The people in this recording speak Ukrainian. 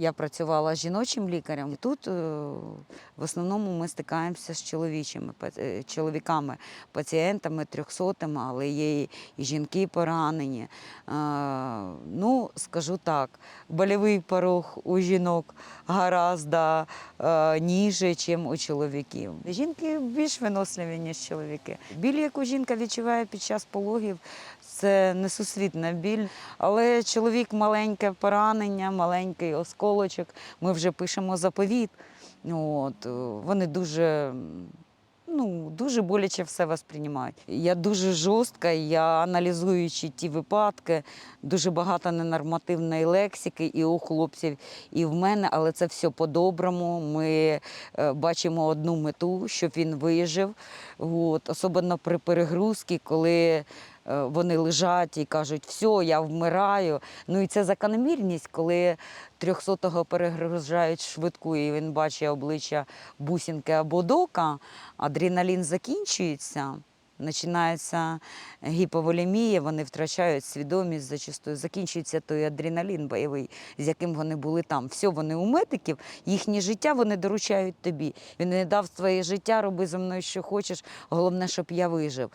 Я працювала жіночим лікарем. І тут е, в основному ми стикаємося з чоловічими е, чоловіками, пацієнтами, трьохсотими, але є і, жінки поранені. Е, ну, скажу так, больовий порог у жінок гораздо ніже, ніж у чоловіків. Жінки більш виносливі, ніж чоловіки. Біль, яку жінка відчуває під час пологів, це несусвітна біль. Але чоловік маленьке поранення, маленький осколочок. Ми вже пишемо заповіт. От, е, вони дуже. Ну, дуже боляче все восприймають. Я дуже жорстка, я аналізуючи ті випадки, дуже багато ненормативної лексики і у хлопців, і в мене, але це все по-доброму. Ми е, бачимо одну мету, щоб він вижив. От, особливо при перегрузці, коли вони лежать і кажуть, все, я вмираю. Ну і це закономірність, коли 300-го перегружають швидку, і він бачить обличчя бусинки або дока, адреналін закінчується. Починається гіповолемія, вони втрачають свідомість зачастую. Закінчується той адреналін бойовий, з яким вони були там. Все, вони у медиків, їхнє життя вони доручають тобі. Він не дав своє життя, роби зі мною, що хочеш. Головне, щоб я вижив.